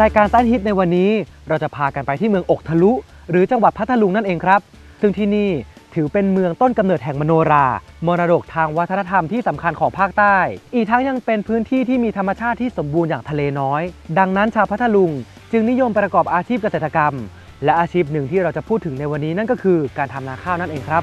รายการต้านฮิตในวันนี้ เราจะพากันไปที่เมืองอกทะลุ หรือจังหวัดพัทลุงนั่นเองครับ ซึ่งที่นี่ถือเป็นเมืองต้นกำเนิดแห่งมโนรา มรดกทางวัฒนธรรมที่สำคัญของภาคใต้ อีกทั้งยังเป็นพื้นที่ที่มีธรรมชาติที่สมบูรณ์อย่างทะเลน้อย ดังนั้นชาวพัทลุง จึงนิยมประกอบอาชีพเกษตรกรรม และอาชีพหนึ่งที่เราจะพูดถึงในวันนี้นั่นก็คือการทำนาข้าวนั่นเองครับ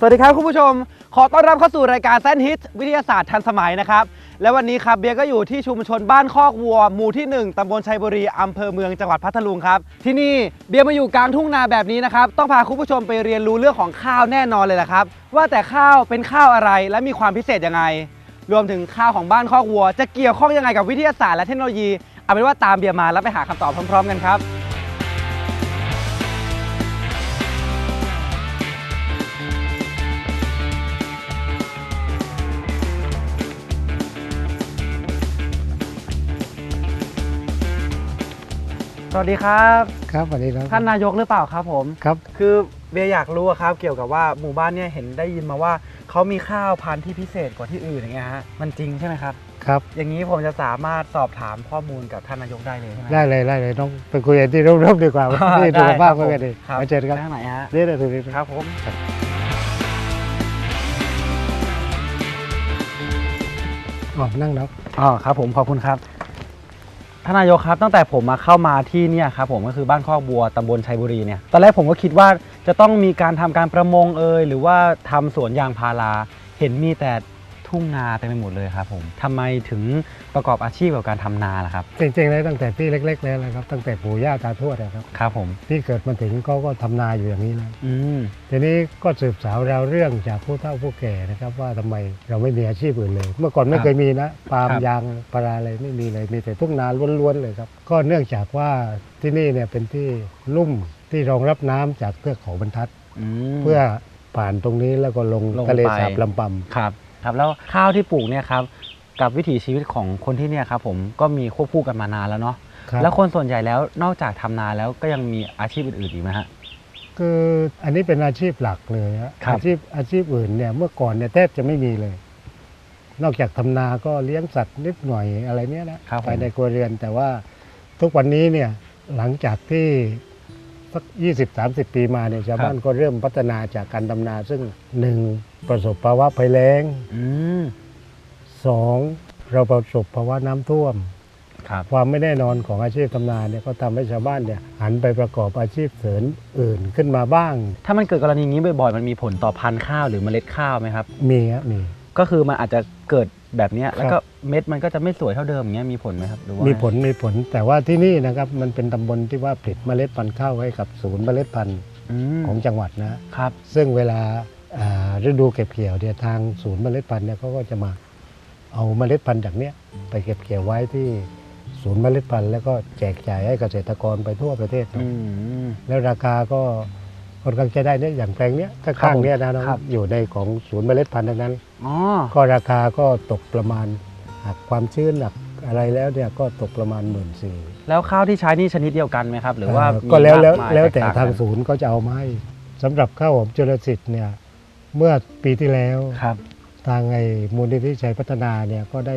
สวัสดีครับคุณผู้ชม ขอต้อนรับเข้าสู่รายการแซนฮิตวิทยาศาสตร์ทันสมัยนะครับ และวันนี้ครับเบียร์ก็อยู่ที่ชุมชนบ้านคอกวัวหมู่ที่ 1ตำบลชัยบุรีอำเภอเมืองจังหวัดพัทลุงครับ ที่นี่เบียร์มาอยู่กลางทุ่งนาแบบนี้นะครับ ต้องพาคุณผู้ชมไปเรียนรู้เรื่องของข้าวแน่นอนเลยละครับ ว่าแต่ข้าวเป็นข้าวอะไรและมีความพิเศษยังไง รวมถึงข้าวของบ้านคอกวัว จะเกี่ยวข้องยังไงกับวิทยาศาสตร์และเทคโนโลยีเอาเป็นว่าตามเบียร์มาแล้วไปหาคำตอบพร้อมๆ กันครับ วัสดีครับครับสวัสดีครับท่านนายกหรือเปล่าครับผมครับ คือเบียร์อยากรู้อะครับ เกี่ยวกับว่าหมู่บ้านเนี่ยเห็นได้ยินมาว่าเขามีข้าวพันธุ์ที่พิเศษกว่าที่อื่นอย่างเงี้ยฮะมันจริงใช่ไหมครับครับอย่างนี้ผมจะสามารถสอบถามข้อมูลกับท่านนายกได้เลยใช่ไหมได้เลยได้เลยต้องไปคุยกันที่ร่มๆดีกว่าอ่าที่ได้ดูภาพครับกันดีครับมาเจอกันทางไหนฮะนี่เลยตรงนี้ครับผมอ๋อนั่งนับอ๋อครับผมขอบคุณครับ ท่านนายกครับตั้งแต่ผมมาเข้ามาที่เนี่ยครับผมก็คือบ้านคอกบัวตำบลชัยบุรีเนี่ยตอนแรกผมก็คิดว่าจะต้องมีการทำการประมงเอยหรือว่าทำสวนยางพาราเห็นมีแต่ ทุ่งนาเต็มไปหมดเลยครับผมทำไมถึงประกอบอาชีพกับการทำนาล่ะครับ จริงๆแล้วตั้งแต่พี่เล็กๆแล้วนะครับ ตั้งแต่ปู่ย่าตาทวดนะครับครับผมพี่เกิดมาถึงเขาก็ทำนาอยู่อย่างนี้แล้วอืมทีนี้ก็สืบสาวเราวเรื่องจากผู้เฒ่าผู้แก่นะครับ ว่าทำไมเราไม่มีอาชีพอื่นเลย เมื่อก่อนไม่เคยมีนะปาล์มยางปลาอะไรไม่มีเลยมีแต่ทุ่งนาล้วนๆเลยครับ ก็เนื่องจากว่าที่นี่เนี่ยเป็นที่ลุ่มที่รองรับน้ำจากเทือกเขาบรรทัดอืมเพื่อผ่านตรงนี้แล้วก็ลงลงทะเลไปสาบลำปำ ครับ ครับแล้วข้าวที่ปลูกเนี่ยครับกับวิถีชีวิตของคนที่เนี่ยครับผมก็มีควบคู่กันมานานแล้วเนาะครับแล้วคนส่วนใหญ่แล้วนอกจากทำนาแล้วก็ยังมีอาชีพอื่นๆอีกไหมฮะคืออันนี้เป็นอาชีพหลักเลยฮะครับอาชีพอาชีพอื่นเนี่ยเมื่อก่อนเนี่ยแทบจะไม่มีเลย นอกจากทำนาก็เลี้ยงสัตว์นิดหน่อยอะไรเนี้ยนะครับผมภายในครัวเรือนแต่ว่าทุกวันนี้เนี่ยหลังจากที่สักยี่สิบสามสิบปีมาเนี่ยชาวบ้านก็เริ่มพัฒนาจากการทำนาซึ่งหนึ่ง ประสบภาวะภัยแล้งอืมสองเราประสบภาวะน้ำท่วม ครับ ความไม่แน่นอนของอาชีพทำนาเนี่ยก็ทำให้ชาวบ้านเนี่ยหันไปประกอบอาชีพเสริมอื่นขึ้นมาบ้าง ถ้ามันเกิดกรณีนี้บ่อยๆ มันมีผลต่อพันธุ์ข้าวหรือเมล็ดข้าวไหมครับ มีครับมี ก็คือมันอาจจะเกิดแบบเนี้ยครับแล้วก็เม็ดมันก็จะไม่สวยเท่าเดิมอย่างเงี้ยมีผลไหมครับหรือว่ามีผลมีผลแต่ว่าที่นี่นะครับมันเป็นตำบลที่ว่าผลิตเมล็ดพันธุ์ข้าวให้กับศูนย์เมล็ดพันธุ์อืมของจังหวัดนะ ครับ ซึ่งเวลาอ่า ฤดูเก็บเกี่ยวเนี่ยทางศูนย์เมล็ดพันธุ์เนี่ยเขาก็จะมาเอาเมล็ดพันธุ์จากเนี้ยไปเก็บเกี่ยวไว้ที่ศูนย์เมล็ดพันธุ์แล้วก็แจกจ่ายให้เกษตรกรไปทั่วประเทศครับอืมแล้วราคาก็ค่อนข้างจะได้เนี่ยอย่างแปลงเนี้ยข้างๆเนี่ยนะน้องครับอยู่ในของศูนย์เมล็ดพันธุ์ทั้งนั้นอ๋อก็ราคาก็ตกประมาณหักความชื้นหักอะไรแล้วเนี่ยก็ตกประมาณหมื่นสี่แล้วข้าวที่ใช้นี่ชนิดเดียวกันไหมครับ หรือว่ามีก็แล้วแล้วมกมยแล้วแต่กงทางกันศูนย์ก็จะเอามาให้สำหรับข้าวหอมจุลสิทธิ์เนี่ย เมื่อปีที่แล้วครับ ทางไอ้มูลนิธิชัยพัฒนาเนี่ยก็ได้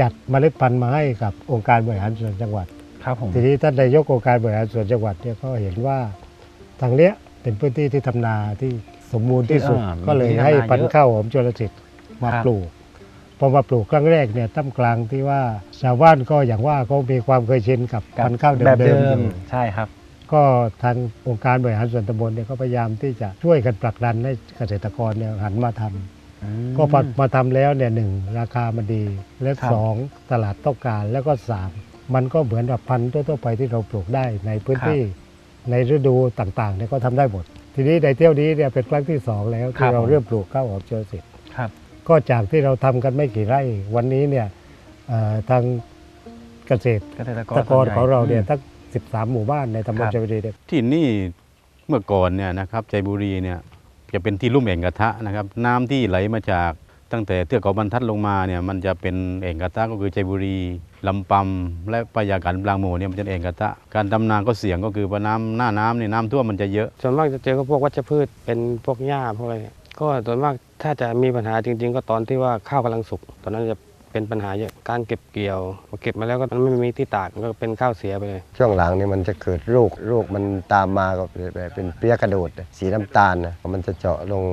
จัดเมล็ดพันธุ์มาให้กับองค์การบริหารส่วนจังหวัด ครับผมทีนี้ท่านนายกองค์การบริหารส่วนจังหวัดเนี่ยก็เห็นว่าทางเนี้ยเป็นพื้นที่ที่ทำนาที่สมบูรณ์ที่สุด อ่าก็เลยมีที่ให้ทำนาพันเยธุ์อะ ข้าวหอมจุลสิทธิ์มาครับปลูกพอมาปลูกครั้งแรกเนี่ยท่ามกลางที่ว่าชาวบ้านก็อย่างว่าเขามีความเคยชินกับกับพันธุ์ข้าวเแบบดิเดิมๆอมยู่ ใช่ครับ ก็ทางองค์การบริหารส่วนตำบลเนี่ยก็พยายามที่จะช่วยกันผลักดันให้เกษตรกรเนี่ยหันมาทำอืมก็พอมาทำแล้วเนี่ยหนึ่งราคามันดี และครับ สองตลาดต้องการแล้วก็สามมันก็เหมือนกับพันธุ์ทั่วๆไปที่เราปลูกได้ในพื้นที่ในฤดูต่างๆเนี่ยก็ทำได้หมด ทีนี้ในเที่ยวนี้เนี่ยเป็นครั้งที่สองแล้วครัที่บ เราเริ่มปลูกข้าวหอมเจอสิทธิ์ครับ ก็จากที่เราทำกันไม่กี่ไร่ วันนี้เนี่ยเอ่อทางเกษตรเกษตรกตรกรส่วนใหญ่ของเราเนี่ยอืมทั้ง 13 หมู่บ้านในตำบครัลบชัยบุรีเนี่ยที่นี่เมื่อก่อนเนี่ยนะครับใจบุรีเนี่ยจะเป็นที่ลุ่มแอ่งกระทะนะครับ น้ำที่ไหลมาจากตั้งแต่เทือกเขาบรรทัดลงมาเนี่ยมันจะเป็นเอ่งกระทะก็คือชัยบุรีลำปำและปะยาการบางโมเนี่ยมันจะเอ่งกระทะการดำนาก็เสี่ยงก็คือว่าน้ำหน้าน้ำเนี่ยน้ำท่วมมันจะเยอะส่วนมากจะเจอก็พวกวัชพืชเป็นพวกหญ้าพวกอะไรเนี่ยก็ส่วนมากถ้าจะมีปัญหาจริง ๆ ก็ตอนที่ว่าข้าวกำลังสุกตอนนั้นจะ เป็นปัญหาเยอะการเก็บเกี่ยวพอเก็บมาแล้วก็มันไม่มีที่ตากก็เป็นข้าวเสียไปเลยช่วงหลังนี่มันจะเกิดโรคโรคมันตามมาก็เป็นเป็นเปียกระโดด สีน้ำตาลนะมันจะเจาะลง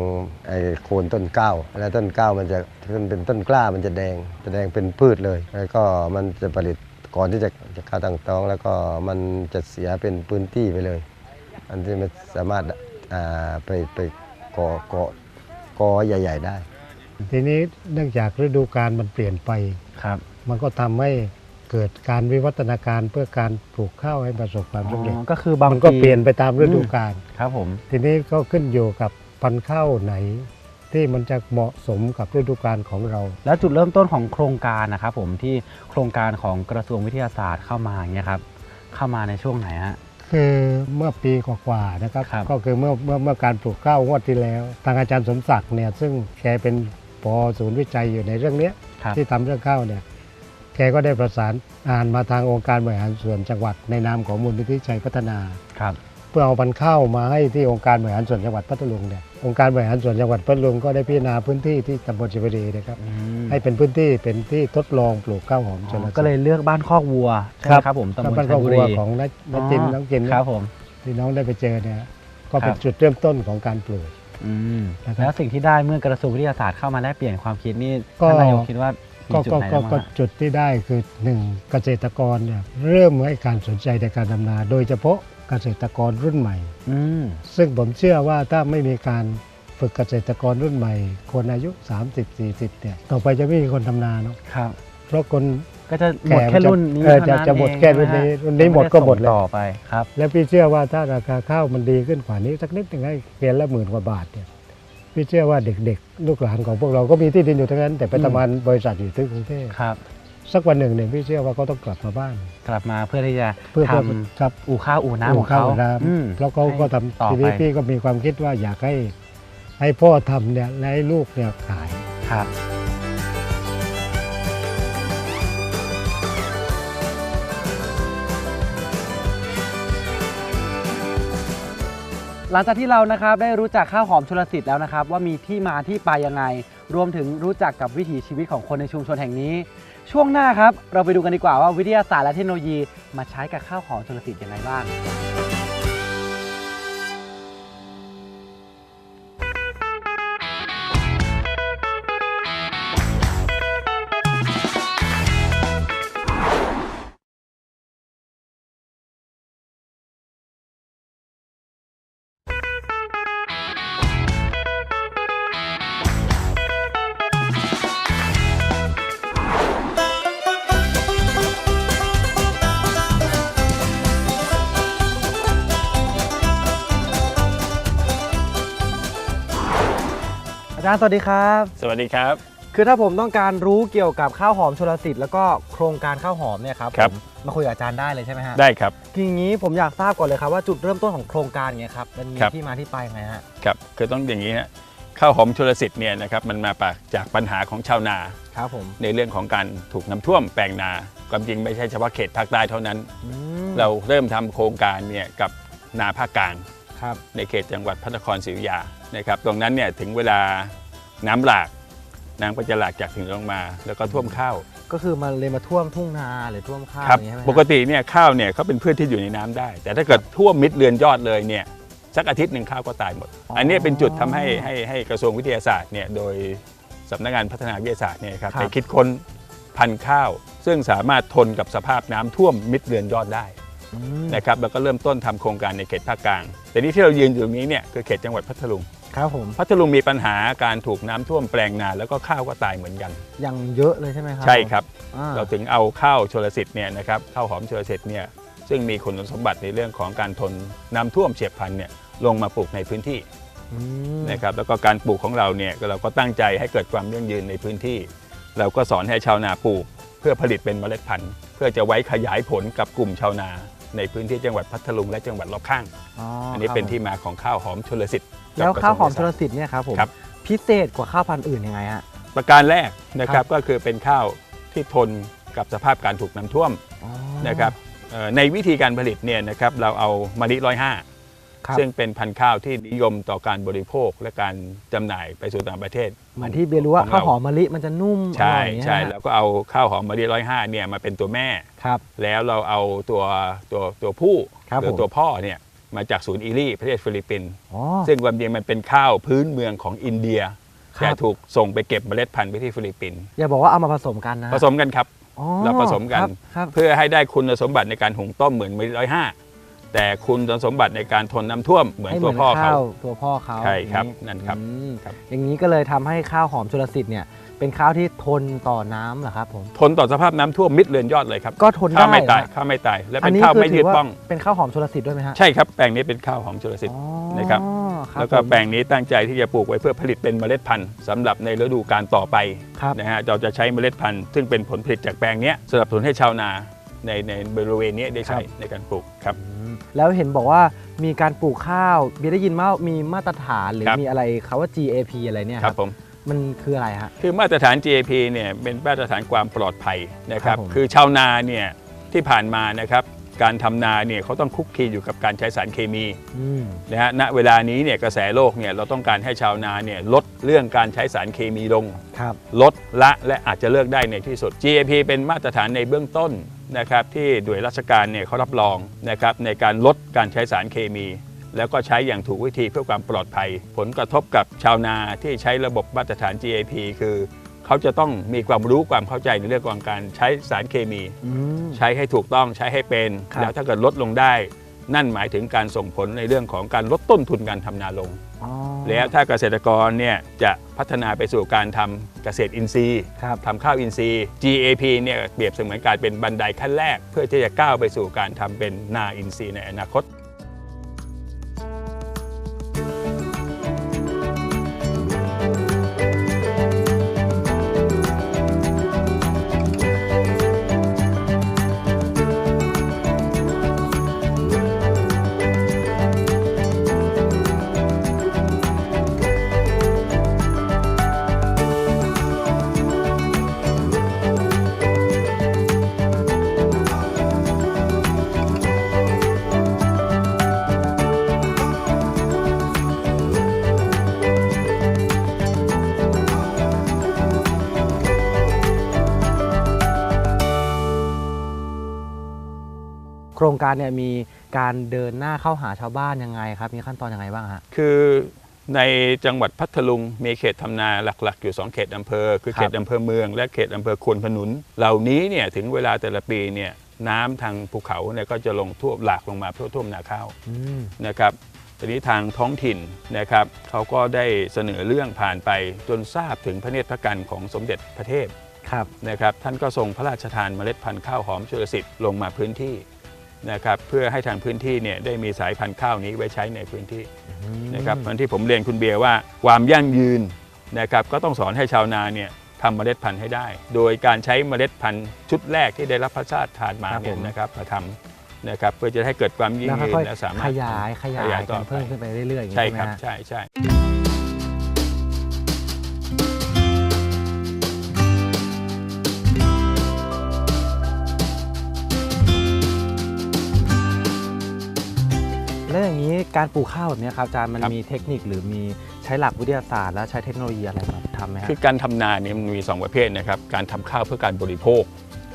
ไอ้โคนต้นก้าวแล้วต้นก้าวมันจะขึ้นเป็นต้นกล้ามันจะแดงจะแดงเป็นพืชเลย แล้วก็มันจะผลิตก่อนที่จะจะเข้าตั้งท้อง แล้วก็มันจะเสียเป็นพื้นที่ไปเลย อันที่มันสามารถไปไปก่อก่อก่อใหญ่ ๆ ได้ ทีนี้เนื่องจากฤดูกาลมันเปลี่ยนไป ครับ มันก็ทำให้เกิดการวิวัฒนาการเพื่อการปลูกข้าวให้ประสบความสำเร็จ อ๋อก็คือบางมันก็ปีเปลี่ยนไปตามฤดูกาล ครับผม ทีนี้ก็ขึ้นอยู่กับพันธุ์ข้าวไหน ที่มันจะเหมาะสมกับฤดูกาลของเรา แล้วจุดเริ่มต้นของโครงการนะครับผมที่โครงการของกระทรวงวิทยาศาสตร์เข้ามาอย่างเงี้ยครับเข้ามาในช่วงไหนฮะ คือเมื่อปีกว่าๆนะครับ ครับ ก็คือเมื่อเมื่อเมื่อการปลูกข้าวงวดที่แล้ว ทางอาจารย์สมศักดิ์เนี่ยซึ่งแกเป็น ปอศูนย์วิจัยอยู่ในเรื่องเนี้ยครับที่ทำเรื่องข้าวเนี่ยแกก็ได้ประสานงานมาทางองค์การบริหารส่วนจังหวัดในนามของมูลนิธิชัยพัฒนา ครับ เพื่อเอาพันธุ์ข้าวมาให้ที่องค์การบริหารส่วนจังหวัดพัทลุงเนี่ยองค์การบริหารส่วนจังหวัดพัทลุงก็ได้พิจารณาพื้นที่ที่ตำบลชิบรีนะครับอืมให้เป็นพื้นที่เป็นที่ทดลองปลูกข้าวหอมชอ๋นอก็เลยเลือกบ้านคอกวัวใช่ไหมครับผมตำบลบ้านชัครอยบบุครัวรีของนักนักจินน้องจินครับผม ที่น้องได้ไปเจอเนี่ยก็เป็คนรับ จุดเริ่มต้นของการปลูกอืมนะครับ แล้วสิ่งที่ได้เมื่อกระทรวงวิทยาศาสตร์เข้ามาแลกเปลี่ยนความคิดนี่ก็ท่านนายกคิดว่ามีก็จุดก็ไหนก็บ้างก็ฮะจุดที่ได้คือหนึ่งเกษตรกรเนี่ยเริ่มให้การสนใจในการทำนา โดยเฉพาะเกษตรกรรุ่นใหม่อืมซึ่งผมเชื่อว่าถ้าไม่มีการฝึกเกษตรกรรุ่นใหม่ คนอายุ 30-40เนี่ยต่อไปจะไม่มีคนทำนาเนาะครับเพราะคน ก็จะหมดแค่รุ่นนี้เออจะเท่านั้นจะหมดเองแค่รุ่นนี้ใช่ไหมฮะรุ่นนี้หมดก็หมดเลยไส่งต่อไปครับ และพี่เชื่อว่าถ้าราคาข้าวมันดีขึ้นกว่านี้สักนิดหนึ่งให้เกวียนละหมื่นกว่าบาทเนี่ยพี่เชื่อว่าเด็กๆ ลูกหลานของพวกเราก็มีที่ดินอยู่ทั้งนั้น แต่ไปอืม ทำงานบริษัทอยู่ที่กรุงเทพครับ สักวันหนึ่งเนี่ยพี่เชื่อว่าเขาต้องกลับมาบ้าน กลับมาเพื่อที่จะเพื่อทเพื่อครับำอู่ข้าวอู่น้ำของข้าเขาวน้อืมำแล้วเขาก็ทำต่อทีไปนี้พี่ก็มีความคิดว่าอยากให้ให้พ่อทำเนี่ยและให้ลูกเนี่ยขาย ครับ หลังจากที่เรานะครับได้รู้จักข้าวหอมชลสิทธิ์แล้วนะครับ ว่ามีที่มาที่ไปยังไง รวมถึงรู้จักกับวิถีชีวิตของคนในชุมชนแห่งนี้ ช่วงหน้าครับ เราไปดูกันดีกว่าว่าวิทยาศาสตร์และเทคโนโลยี มาใช้กับข้าวหอมชลสิทธิ์ยังไงบ้าง อาจารย์สวัสดีครับ สวัสดีครับ คือถ้าผมต้องการรู้เกี่ยวกับข้าวหอมชลสิทธิ์แล้วก็โครงการข้าวหอมเนี่ยครับครับ ผมมาคุยกับอาจารย์ได้เลยใช่ไหมฮะได้ครับ ทีนี้ผมอยากทราบก่อนเลยครับว่าจุดเริ่มต้นของโครงการเนี่ยครับมันมีครับ ที่มาที่ไปยังไงฮะครับคือต้องอย่างนี้ฮะข้าวหอมชลสิทธิ์เนี่ยนะครับมันมาจากปัญหาของชาวนาครับผมในเรื่องของการถูกน้ำท่วมแปลงนาความจริงไม่ใช่เฉพาะเขตภาคใต้เท่านั้น อืมเราเริ่มทำโครงการเนี่ยกับนาภาคกลาง ครับในเขตจังหวัดพระนครศรีอยุธยานะครับ ตรงนั้นเนี่ยถึงเวลาน้ำหลากน้ำก็จะหลากจากถึงลงมา แล้วก็ท่วมข้าวก็คือมันเลยมาท่วมทุ่งนาหรือท่วมข้าวครับอย่างเงี้ยใช่ไหมฮะปกติเนี่ยข้าวเนี่ยเขาเป็นพืชที่อยู่ในน้ำได้ แต่ถ้าเกิดท่วมมิดเรือนยอดเลยเนี่ยสักอาทิตย์หนึ่งข้าวก็ตายหมด อันนี้เป็นจุดทำให้ให้ให้กระทรวงวิทยาศาสตร์เนี่ยโดยสำนักงานพัฒนาวิทยาศาสตร์เนี่ยครับไปคิดค้นพันธุ์ข้าว ซึ่งสามารถทนกับสภาพน้ำท่วมมิดเรือนยอดได้อืม นะครับแล้วก็เริ่มต้นทำโครงการในเขตภาคกลาง แต่นี่ที่เรายืนอยู่ตรงนี้เนี่ยคือเขตจังหวัดพัทลุงครับผมพัทลุงมีปัญหาการถูกน้ำท่วมแปลงนาแล้วก็ข้าวก็ตายเหมือนกันยังเยอะเลยใช่ไหมครับใช่ครับอ่าเราถึงเอาข้าวชลสิทธิ์เนี่ยนะครับข้าวหอมชลสิทธิ์เนี่ยซึ่งมีคุณสมบัติในเรื่องของการทนน้ำท่วมเฉียบพลันเนี่ยลงมาปลูกในพื้นที่อืมนะครับแล้วก็การปลูกของเราเนี่ยเราก็ตั้งใจให้เกิดความยั่งยืนในพื้นที่ เราก็สอนให้ชาวนาปลูก เพื่อผลิตเป็นเมล็ดพันธุ์ เพื่อจะไว้ขยายผลกับกลุ่มชาวนา ในพื้นที่จังหวัดพัทลุงและจังหวัดรอบข้างอ๋ออัอันนี้เป็นที่มาของข้าวหอมชลสิทธิ์แล้วข้าวหอมชลสิทธิ์เนี่ยครับผมครับพิเศษกว่าข้าวพันธุ์อื่นยังไงฮะประการแรกนะครับก็คือเป็นข้าวที่ทนกับสภาพการถูกน้ำท่วมอ๋อนะครับเอ่อในวิธีการผลิตเนี่ยนะครับเราเอามะลิร้อยห้า ครับ ซึ่งเป็นพันธุ์ข้าวที่นิยมต่อการบริโภคและการจำหน่ายไปสู่ต่างประเทศ เหมือนที่เบียร์รู้ว่าขงข้าวเรหอมมะลิมันจะนุ่มใช่อร่อยอย่างเงี้ยใช่ฮะแล้วก็เอาข้าวหอมมะลิร้อยห้าเนี่ยมาเป็นตัวแม่ ครับ แล้วเราเอาตัวตัวตัวผู้ครับหรือผม ตัวพ่อเนี่ยมาจากศูนย์อีลี่ประเทศฟิลิปปินส์อ๋อ ซึ่งความจริงมันเป็นข้าวพื้นเมืองของอินเดียครับ แต่ถูกส่งไปเก็บเมล็ดพันธุ์ไปที่ฟิลิปปินส์อย่าบอกว่าเอามาผสมกันนะผสมกันครับ อ๋อเราผสมกัน ครับครับ เพื่อให้ได้คุณสมบัติในการหุงต้มเหมือนมะลิร้อยห้า แต่คุณสมบัติในการทนน้ำท่วมเหมือนให้ตัวพ่อเขา ข้วตัวพ่อเขาใช่ครับอย่างนั่นครับอืมครับ อย่างนี้ก็เลยทำให้ข้าวหอมชลสิทธิ์เนี่ยเป็นข้าวที่ทนต่อน้ำเหรอครับผม ทนต่อสภาพน้ำท่วมมิดเรือนยอดเลยครับก็ทนได้ข้าวไม่ตายเหรอข้าวไม่ตาย และอัเป็นนนี้ข้าวคือไม่ถืยือดว่าป้อง เป็นข้าวหอมชลสิทธิ์ด้วยไหมฮะใช่ครับแปลงนี้เป็นข้าวหอมชลสิทธิ์ อ๋อนะครับ ครับแล้วก็ผมแปลงนี้ตั้งใจที่จะปลูกไว้เพื่อผลิตเป็นเมล็ดพันธุ์สำหรับในฤดูการต่อไปครับนะฮะเราจะใช้เมล็ดพันธุ์ซึ่งเป็นผลผลิตจากแปลงเนี้ยสนับสนุนให้ชาวนาในในบริเวณนี้ได้ใช้ในการปลูกครับ อืม แล้วเห็นบอกว่ามีการปลูกข้าวเบียร์ได้ยินว่ามีมาตรฐานหรือครับ มีอะไรเขาว่า GAP อะไรเนี่ยคครัรับบผม มันคืออะไรฮะ คือมาตรฐาน GAP เนี่ยเป็นมาตรฐานความปลอดภัยนะครับ ครับผม คือชาวนาเนี่ยที่ผ่านมานะครับการทำนาเนี่ยเขาต้องคุกคีอยู่กับการใช้สารเคมีอืมนะฮะณเวลานี้เนี่ยกระแสโลกเนี่ยเราต้องการให้ชาวนาเนี่ยลดเรื่องการใช้สารเคมีลง ครับ ลดละและอาจจะเลิกได้ในที่สุด GAP เป็นมาตรฐานในเบื้องต้น นะครับที่โดยราชการเนี่ยเขารับรองนะครับในการลดการใช้สารเคมี แล้วก็ใช้อย่างถูกวิธีเพื่อความปลอดภัย ผลกระทบกับชาวนาที่ใช้ระบบมาตรฐาน GAP คือเขาจะต้องมีความรู้ความเข้าใจในเรื่องของการใช้สารเคมีอืมใช้ให้ถูกต้องใช้ให้เป็นครับแล้วถ้าเกิดลดลงได้ นั่นหมายถึงการส่งผลในเรื่องของการลดต้นทุนการทำนาลงอ๋อแล้วถ้าเกษตรกรเนี่ยจะพัฒนาไปสู่การทำเกษตรอินทรีย์ครับทำข้าวอินทรีย์ GAP เนี่ยเปรียบเสมือนการเป็นบันไดขั้นแรก เพื่อที่จะก้าวไปสู่การทำเป็นนาอินทรีย์ในอนาคต รงการเนี่ยมีการเดินหน้าเข้าหาชาวบ้านยังไงครับ มีขั้นตอนยังไงบ้างฮะ คือในจังหวัดพัทลุงมีเขตทำนาหลักๆ อยู่ 2 เขตอำเภอ คือครับเขตอำเภอเมือง และเขตอำเภอควนขนุน เหล่านี้เนี่ยถึงเวลาแต่ละปีเนี่ยน้ำทางภูเขาเนี่ยก็จะลงท่วมหลากลงมาเพื่อท่วมนาข้าวอืมนะครับทีนี้ทางท้องถิ่นนะครับเขาก็ได้เสนอเรื่องผ่านไปจนทราบถึงพระเนตรพระกันของสมเด็จพระเทพครับนะครับท่านก็ทรงพระราชทานเมล็ดพันธุ์ข้าวหอมชลสิทธิ์ลงมาพื้นที่ นะครับเพื่อให้ทางพื้นที่เนี่ยได้มีสายพันธุ์ข้าวนี้ไว้ใช้ในพื้นที่นะครับวันที่ผมเรียนคุณเบียร์ว่าความยั่งยืนนะครับก็ต้องสอนให้ชาวนาเนี่ยทำเมล็ดพันธุ์ให้ได้ โดยการใช้เมล็ดพันธุ์ชุดแรกที่ได้รับพระราชทานมาครับเนี่ยผมนะครับมาทำนะครับเพื่อจะให้เกิดความยั่แล้วงยืนค่อยและสามารถๆขยายขยายขยายต่กัอนไปเพิ่มขึ้นไปเรื่อยๆอย่างนี้ใช่ใช่ไหมครับฮะใช่ใช่ การปลูกข้าวแบบเนี้ยครับอาจารย์มันมีเทคนิคหรือมีใช้หลักวิทยาศาสตร์และใช้เทคโนโลยีอะไรมาทำไหมฮะคือการทำนาเนี่ยมันมี 2 ประเภทนะครับการทำข้าวเพื่อการบริโภค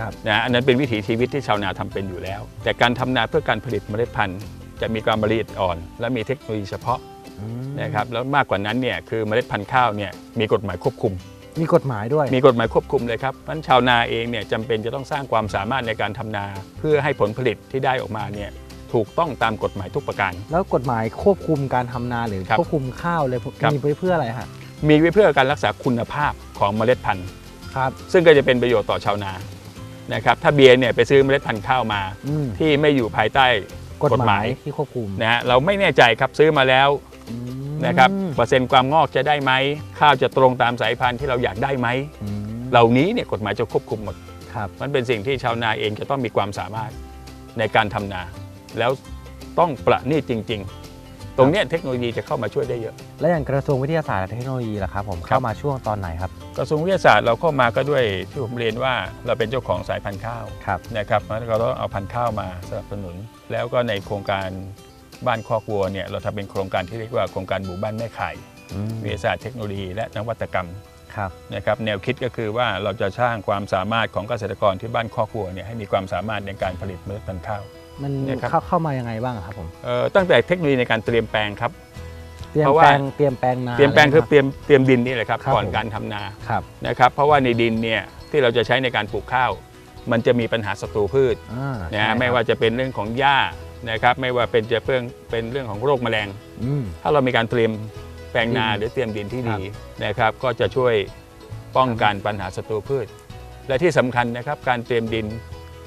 ครับนะอันนั้นเป็นวิถีชีวิตที่ชาวนาทำเป็นอยู่แล้ว แต่การทำนาเพื่อการผลิตเมล็ดพันธุ์จะมีความละเอียดอ่อน และมีเทคโนโลยีเฉพาะอืมนะครับแล้วมากกว่านั้นเนี่ยคือเมล็ดพันธุ์ข้าวเนี่ยมีกฎหมายควบคุม มีกฎหมายด้วย มีกฎหมายควบคุมเลยครับเพราะฉะนั้นชาวนาเองเนี่ยจำเป็นจะต้องสร้างความสามารถในการทำนา เพื่อให้ผลผลิตที่ได้ออกมาเนี่ย ถูกต้องตามกฎหมายทุกประการ แล้วกฎหมายควบคุมการทำนาหรือครับควบคุมข้าวเลยครับ มีไปเพื่ออะไรฮะมีไว้เพื่อการรักษาคุณภาพของเมล็ดพันธุ์ ครับ ซึ่งก็จะเป็นประโยชน์ต่อชาวนานะครับถ้าเบียร์เนี่ยไปซื้อเมล็ดพันธุ์ข้าวมา อืมที่ไม่อยู่ภายใต้ กฎกฎหหมามาย ยที่ควบคุมนะฮะเราไม่แน่ใจครับซื้อมาแล้วอืมนะครับเปอร์เซ็นต์ความงอกจะได้ไหมข้าวจะตรงตามสายพันธุ์ที่เราอยากได้ไหมอืมเหล่านี้เนี่ยกฎหมายจะควบคุมหมด ครับ มันเป็นสิ่งที่ชาวนาเองจะต้องมีความสามารถในการทำนา แล้วต้องประณีตจริง ๆ ตรงเนี้ยเทคโนโลยีจะเข้ามาช่วยได้เยอะ และอย่างกระทรวงวิทยาศาสตร์และเทคโนโลยีล่ะครับผมครัเข้าบมาช่วงตอนไหนครับ กระทรวงวิทยาศาสตร์เราเข้ามาก็ด้วยที่ผมเรียนว่าเราเป็นเจ้าของสายพันธุ์ข้าวครับนะครับเพราะฉะนั้นเราต้องเอาพันธุ์ข้าวมาสนับสนุน แล้วก็ในโครงการบ้านคอกวัวเนี่ยเราทำเป็นโครงการที่เรียกว่าโครงการหมู่บ้านแม่ไข่อืมวิทยาศาสตร์เทคโนโลยีและนวัตกรรมครับนะครับแนวคิดก็คือว่าเราจะสร้างความสามารถของเกษตรกรที่บ้านคอกวัวเนี่ยให้มีความสามารถในการผลิตเมล็ดพันธุ์ข้าว มันเนี่ยครับ เข้าเข้ามายังไงบ้างครับผมเอ่อตั้งแต่เทคโนโลยีในการเตรียมแปลงครับ เตรียมเพราะแปว่า ลงเตรียมแปลงนา เตรียมแปลงคืออะเตรียมเตรียมดินนี่แหละครับครับก่อนผม การทำนาครับนะครับเพราะว่าในดินเนี่ยที่เราจะใช้ในการปลูกข้าว มันจะมีปัญหาศัตรูพืชอ่านะใช่ฮะไม่ครับว่าจะเป็นเรื่องของหญ้านะครับไม่ว่าเป็นจะเพื่องเป็นเรื่องของโรคแมลง อืม ถ้าเรามีการเตรียมแปลงนาดินหรือเตรียมดินที่ครับดีนะครับ ก็จะช่วยป้องกันปัญหาศัตรูพืช และที่สำคัญนะครับ การเตรียมดิน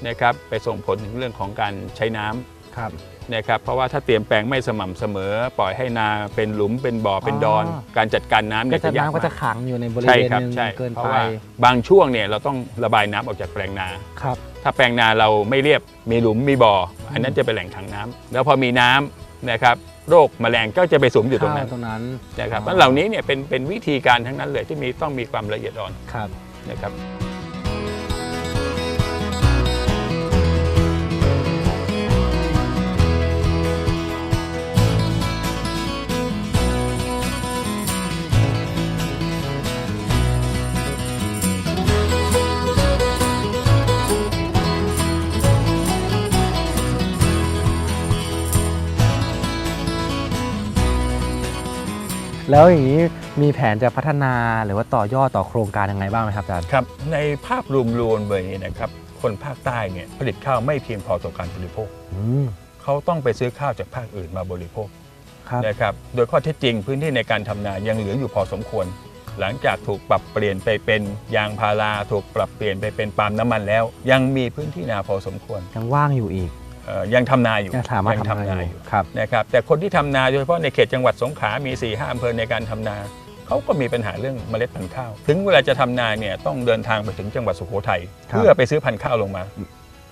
นะครับไปส่งผลถึงเรื่องของการใช้น้ำครับนะครับเพราะว่าถ้าเตรียมแปลงไม่สม่ำเสมอ ปล่อยให้นาเป็นหลุมเป็นบ่อเป็นดอน อ๋อ การจัดการน้ำก็เนี่ยจะจะยากน้ำก็มาจะก ขังอยู่ในบริใช่เวณครับหนึงใช่เกินเพราะไปว่า บางช่วงเนี่ยเราต้องระบายน้ำออกจากแปลงนา ครับ ถ้าแปลงนาเราไม่เรียบมีหลุมมีบ่ออันนั้นจะเป็นแหล่งขังน้ำแล้วพอมีน้ำนะครับโรคแมลงก็จะไปสุมอยู่ตรงนั้นข้าวตรงนั้นนะครับอ๋อเพราะเหล่านี้เนี่ยเป็นเป็นวิธีการทั้งนั้นเลยที่มีต้องมีความละเอียดอ่อนครับ นะครับ แล้วอย่างนี้มีแผนจะพัฒนาหรือว่าต่อยอดต่อโครงการยังไงบ้างไหมครับอาจารย์ครับในภาพรวมๆเลยนะครับคนภาคใต้เนี่ยผลิตข้าวไม่เพียงพอต่อการบริโภคอืมเขาต้องไปซื้อข้าวจากภาคอื่นมาบริโภคครับนะครับโดยข้อเท็จจริงพื้นที่ในการทำนายังเหลืออยู่พอสมควร หลังจากถูกปรับเปลี่ยนไปเป็นยางพาราถูกปรับเปลี่ยนไปเป็นปาล์มน้ำมันแล้ว ยังมีพื้นที่นาพอสมควร ยังว่างอยู่อีกเอ่อ ยังทำนาอยู่ยังสามารถยังทำงานอยู่ครับนะครับแต่คนที่ทำนาโดยเฉพาะในเขตจังหวัดสงขลามี4ี่ห้าอำเภอในการทำนาเขาก็มีปัญหาเรื่องเมล็ดพันธุ์ข้าว ถึงเวลาจะทำนาเนี่ยต้องเดินทางไปถึงจังหวัดสุโขทัยครับเพื่อไปซื้อพันธุ์ข้าวลงมา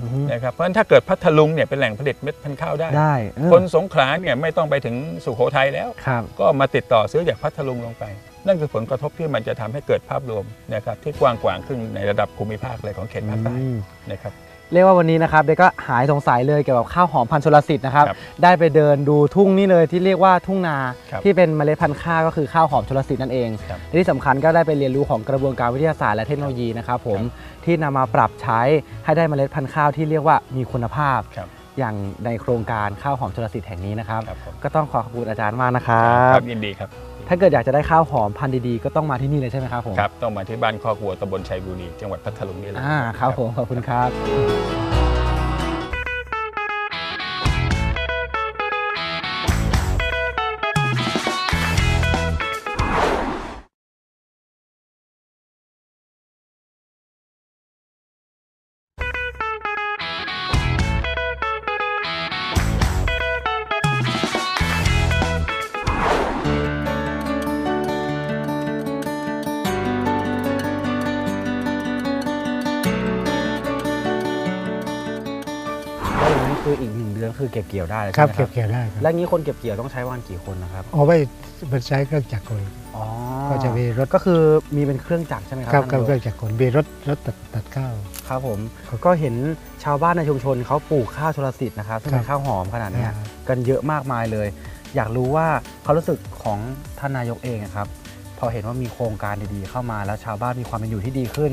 อือฮึนะครับเพราะฉะนั้นถ้าเกิดพัทลุงเนี่ยเป็นแหล่งผลิตเม็ดพันธุ์ข้าวได้ได้เออคนสงขลาเนี่ยไม่ต้องไปถึงสุโขทัยแล้วครับก็มาติดต่อซื้อจากพัทลุงลงไป นั่นคือผลกระทบที่มันจะทำให้เกิดภาพรวมนะครับที่กว้างขวางขึ้นในระดับภูมิภาคเลยของเขตภาคใต้อืมนะครับ เรียกว่าวันนี้นะครับเด็กก็หายสงสัยเลยเกี่ยวกับข้าวหอมพันธุ์ชลสิทธิ์นะครับ ครับได้ไปเดินดูทุ่งนี่เลยที่เรียกว่าทุ่งนาครับที่เป็นเมล็ดพันธุ์ข้าวก็คือข้าวหอมชลสิทธิ์นั่นเองครับและที่สำคัญก็ได้ไปเรียนรู้ของกระบวนการวิทยาศาสตร์และเทคโนโลยีนะครับผมที่นำมาปรับใช้ให้ได้เมล็ดพันธุ์ข้าวที่เรียกว่ามีคุณภาพ ครับ อย่างในโครงการข้าวหอมชลสิทธิ์แห่งนี้นะครับ ครับผมก็ต้องขอขอบคุณอาจารย์มากนะครัครับบยินดีครับ ถ้าเกิดอยากจะได้ข้าวหอมพันธุ์ดีๆ ก็ต้องมาที่นี่เลยใช่ไหมครับผมครับต้องมาที่บ้านคอกวัวตำบลชัยบุรีจังหวัดพัทลุงนี่เลยอ่าครับผมขอบคุณครับ คือเก็บเกี่ยวได้เลยครับใช่ไหมเก็บเกี่ยวได้ครับแล้วงี้คนเก็บเกี่ยวต้องใช้วันกี่คนนะครับเอาไว้มันใช้เครื่องจักรกลอ๋อก็จะมีรถก็คือมีเป็นเครื่องจักรใช่ไหมครัครับท่านเคนายรื่อกงจักรกลมีรถรถตัดตัดข้าว ครับผมก็เห็นชาวบ้านในชุมชนเขาปลูกข้าวชลสิทธิ์นะครับซึ่งเป็นครับ ข้าวหอมขนาดเนี้ยอ่ากันเยอะมากมายเลย อยากรู้ว่าเขามรู้สึกของท่านนายกเองอะครับ พอเห็นว่ามีโครงการดีๆเข้ามาแล้วชาวบ้านมีความเป็นอยู่ที่ดีขึ้น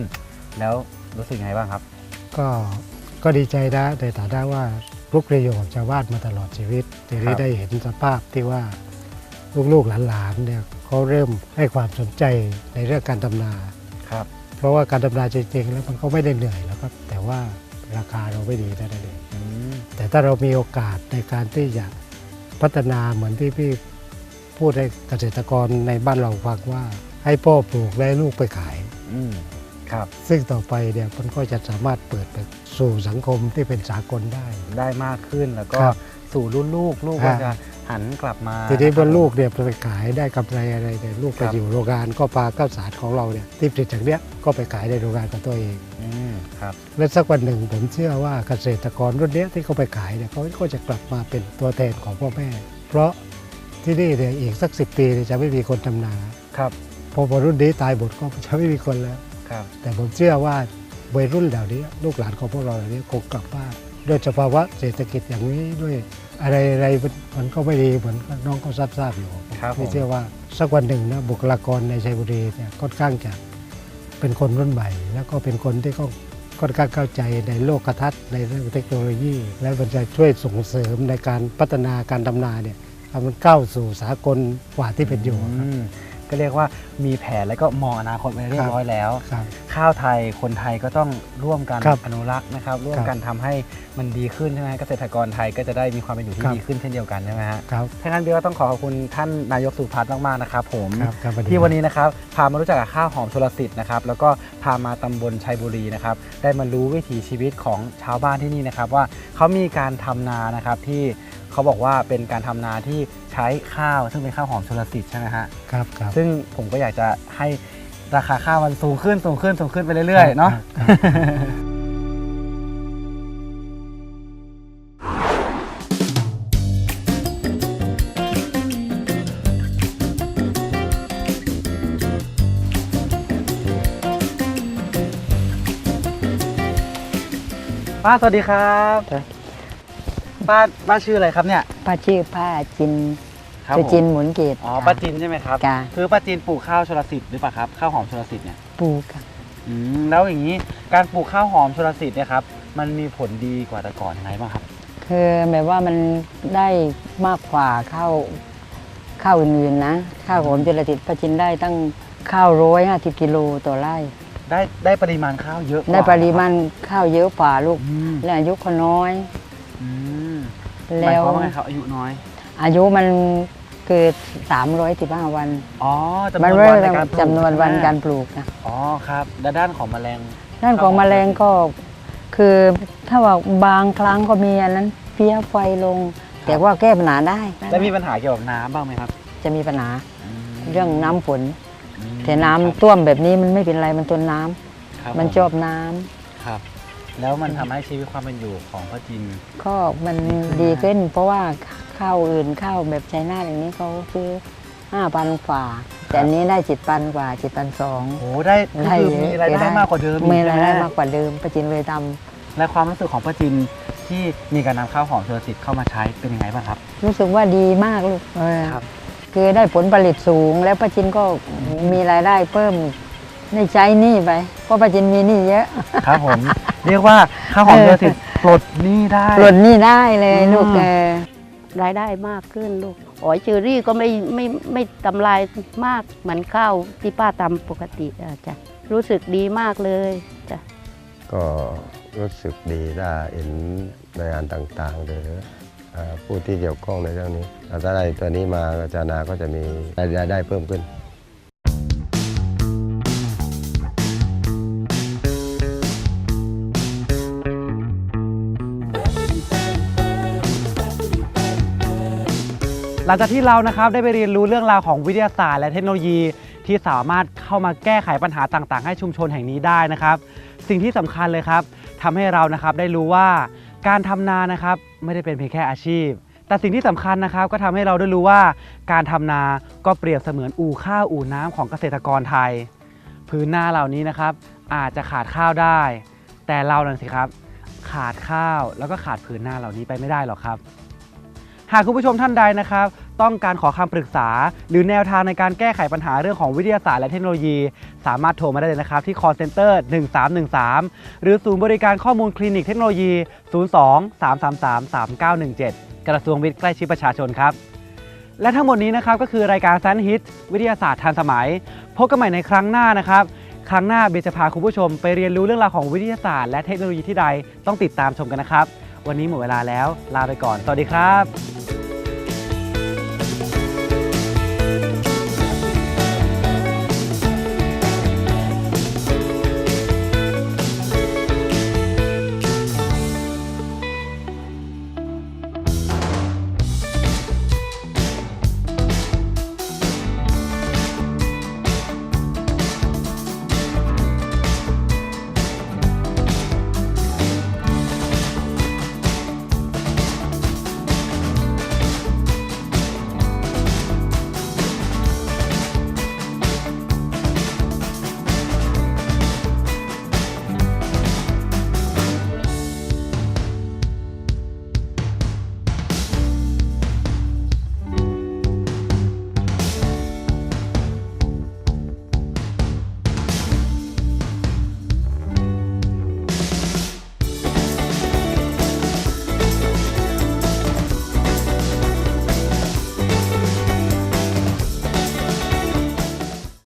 แล้วรู้สึกยังไงบ้างครับ ก็ก็ดีใจนะในฐานะว่า ลูกเรียนอยู่กับชาวบ้านมาตลอดชีวิตทีนี้ได้เห็นสภาพที่ว่าลูกๆหลานๆเนี่ยเขาเริ่มให้ความสนใจในเรื่องการทำนาครับ เพราะว่าการทำนาจริงๆแล้วมันก็ไม่ได้เหนื่อยแล้วครับ แต่ว่าราคาเราไม่ดีเท่านั้นเองแต่ถ้าเรามีโอกาสในการที่จะพัฒนาเหมือนที่พี่พูดให้เกษตรกรในบ้านเราฟังว่า ให้พ่อปลูกและลูกไปขายอื ครับซึ่งต่อไปเนี่ยมันก็จะสามารถเปิดไปสู่สังคมที่เป็นสากลได้ ได้มากขึ้นแล้วก็ครับสู่รุ่นลูกลูกก็ฮะ จะหันกลับมาทีนี้ะคเมื่รับอลูกเนี่ยไปขายได้กำไรอะไรเนี่ยลูกไปครับอยู่โรงงานก็พาข้าวสารของเราเนี่ยที่ผลิตจากเนี้ยก็ไปขายในโรงงานกับตัวเอง อืมครับ และสักวันหนึ่งผมเชื่อว่าเกษตรกรรุ่นเนี้ยที่เขาไปขายเนี่ยเขาก็จะกลับมาเป็นตัวแทนของพ่อแม่ เพราะที่นี่เนี่ยอีกสักสิปีเนี่ยจะไม่มีคนทำนา ครับ พอพอรุ่นนี้ตายหมดก็จะไม่มีคนแล้วครับ แต่ผมเชื่อว่าวัยรุ่นเหล่านี้ลูกหลานของพวกเราเหล่านี้คงกลับบ้านด้วยสภาวะเศรษฐกิจอย่างนี้ด้วยอะไรอะไรมันมันก็ไม่ดีเหมือนน้องก็ทราบๆอยู่ครับผมไม่เชื่อว่าสักวันหนึ่งนะบุคลากรในชัยบุรีเนี่ยค่อนข้างจะเป็นคนรุ่นใหม่ แล้วก็เป็นคนที่ก็ค่อนข้างเข้าใจในโลกทัศน์ในเรื่องเทคโนโลยี และมันจะช่วยส่งเสริมในการพัฒนาการทำนาเนี่ยให้มันก้าวสู่สากลกว่าที่เป็นอยู่ครับอืม ก็เรียกว่ามีแผนแล้วก็มองอนาคตไว้เรียบร้อยแล้ว ครับ ข้าวไทยคนไทยก็ต้องร่วมกันครับอนุรักษ์นะครับ ร่วมครับกันทำให้มันดีขึ้นใช่ไหมเกษตรกรไทยก็จะได้มีความเป็นอยู่ครัที่บดีขึ้นเช่นเดียวกันใช่ไหมฮะครับถ้างั้นเบียก็ต้องขอขอบคุณท่านนายกสุพัฒน์มากๆนะครับผม ครับครับสสดีที่ครับวันนี้นะครับพามารู้จักกับข้าวหอมชลสิทธิ์นะครับแล้วก็พามาตำบลชัยบุรีนะครับได้มารู้วิถีชีวิตของชาวบ้านที่นี่นะครับว่าเขามีการทำนานะครับที่เขาบอกว่าเป็นการทำนาที่ใช้ข้าวซึ่งเป็นข้าวหอมชลสิทธิ์ใช่ไหมฮะครับครับซึ่งผมก็อยากจะให้ราคาข้าวมันสูงขึ้นสูงขึ้นสูงขึ้นไปเรื่อยๆเนาะป้าสวัสดีครับจ้ะป้าป้าชื่ออะไรครับเนี่ย ป้าชื่อป้าจิน ครับคือผมจินหมุนเกตอ๋อค่ะป้าจินใช่ไหมครับจ้ะคือป้าจินปลูกข้าวชลสิทธิ์หรือเปล่าครับข้าวหอมชลสิทธิ์เนี่ยปลูกค่ะอืมแล้วอย่างนี้การปลูกข้าวหอมชลสิทธิ์เนี่ยครับมันมีผลดีกว่าแต่ก่อนยังไงบ้างครับ คือแบบว่ามันได้มากกว่าข้าวข้าวอื่นๆนะ ข้าวหอมจุลติดป้าจินได้ตั้งข้าวร้อยห้าสิบกิโลต่อไร่ ได้ได้ปริมาณข้าวเยอะกว่าได้ปริมาณข้าวเยอะกว่าลูก อืมและอายุก็น้อย อืมหแล้มายวความว่าไงครับอายุน้อย อายุมันเกิดสามร้อยสิบห้าวัน อ๋อจำนมันวนไม่วันในการปลูกจำนวนวันใช่ไหมการปลูกนะอ๋อครับและด้านของแมลง ด้านของแมลงก็คือถ้าว่าบางครั้งก็มีอันนั้นเพี้ยไฟลง แต่ว่าแก้ปัญหาได้แล้วมีปัญหาเกี่ยวกับน้ำบ้างไหมครับจะมีปัญหามเรื่องน้ำฝน อืมแต่น้ำท่วมแบบนี้มันไม่เป็นไรมันต้นน้ำครับมันผชอบน้ำครับ แล้วมันทำให้ชีวิตความเป็นอยู่ของป้าจิน ก็มันดีดีขึ้ขึ้นนนะเพราะว่า ข้าวอื่นข้าวแบบไชน่าอย่างนี้เขาซื้อห้าพันกว่า แต่อันนี้ได้จิตปันกว่าจิตปันสอง โอ้ได้ก็คือมีรายได้มากกว่าเดิมอีมีรายได้ใช่หมากกว่าเดิมประจินเลยทำและความรู้สึกของป้าจินที่มีการนำข้าวหอมชลสิทธิ์เข้ามาใช้เป็นยังไงบ้างครับ รู้สึกว่าดีมากลูกเออครับ คือได้ผลผลิตสูง แล้วประจินก็มีรายได้เพิ่มได้ใช้หนี้ไปเพราะประจินมีหนี้เยอะครับผม เรียกว่าข้าวหอมชลสิทธิ์ปลดหนี้ได้ ปลดหนี้ได้เลยลูกอืมเออ รายได้มากขึ้นลูกอ๋อยเชอรี่ก็ไม่ไม่ไม่ทำลายมากเหมือนข้าวที่ป้าทำปกติอะจ้ะรู้สึกดีมากเลยจ้ะก็รู้สึกดีได้เห็นหน่วยงานต่างๆหรือผู้ที่เกี่ยวข้องในเรื่องนี้ถ้าได้ตัวนี้มาอาจารย์นาก็จะมีรายได้เพิ่มขึ้น หลังจากที่เรานะครับได้ไปเรียนรู้เรื่องราวของวิทยาศาสตร์และเทคโนโลยี ที่สามารถเข้ามาแก้ไขปัญหาต่างๆ ให้ชุมชนแห่งนี้ได้นะครับ สิ่งที่สำคัญเลยครับทำให้เรานะครับได้รู้ว่าการทำนานะครับไม่ได้เป็นเพียงแค่อาชีพ แต่สิ่งที่สำคัญนะครับก็ทำให้เราได้รู้ว่าการทำนาก็เปรียบเสมือนอู่ข้าวอู่น้ำของเกษตรกรไทย พื้นหน้าเหล่านี้นะครับ อาจจะขาดข้าวได้ แต่เรานั่นสิครับ ขาดข้าวแล้วก็ขาดผืนหน้าเหล่านี้ไปไม่ได้หรอกครับ หากคุณผู้ชมท่านใดนะครับ ต้องการขอคำปรึกษา หรือแนวทางในการแก้ไขปัญหาเรื่องของวิทยาศาสตร์และเทคโนโลยี สามารถโทรมาได้เลยนะครับ ที่ call center 1313 หรือศูนย์บริการข้อมูลคลินิกเทคโนโลยี 02 333 3917 กระทรวงวิทย์ใกล้ชิดประชาชนครับ และทั้งหมดนี้นะครับก็คือรายการซันฮิตวิทยาศาสตร์ทันสมัย พบกันใหม่ในครั้งหน้านะครับครั้งหน้าเบจะพาคุณผู้ชมไปเรียนรู้เรื่องราวของวิทยาศาสตร์และเทคโนโลยีที่ใดต้องติดตามชมกันนะครับ วันนี้หมดเวลาแล้ว ลาไปก่อน สวัสดีครับ